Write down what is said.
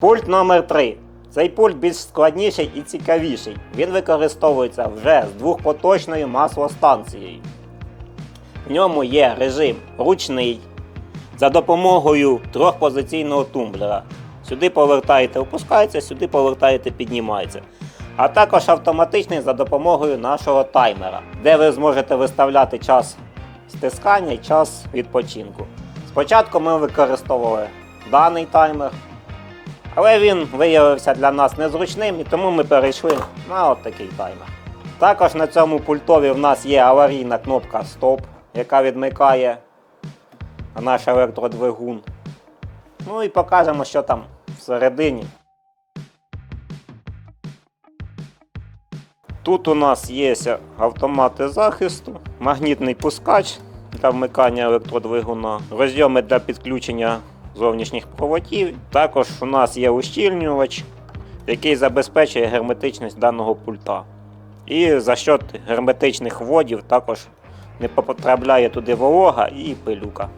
Пульт номер 3 Цей пульт більш складніший і цікавіший. Він використовується вже з двохпоточною маслостанцією. В ньому є режим ручний за допомогою трьохпозиційного тумблера. Сюди повертаєте, опускається, сюди повертаєте, піднімається. А також автоматичний за допомогою нашого таймера, де ви зможете виставляти час стискання і час відпочинку. Спочатку ми використовували даний таймер, але він виявився для нас незручним і тому ми перейшли на от такий таймер. Також на цьому пультові в нас є аварійна кнопка Стоп, яка відмикає наш електродвигун. Ну і покажемо, що там всередині. Тут у нас є автомати захисту, магнітний пускач для вмикання електродвигуна, розйоми для підключення зовнішніх проводів. Також у нас є ущільнювач, який забезпечує герметичність даного пульта. І за счет герметичних вводів також не потрапляє туди волога і пилюка.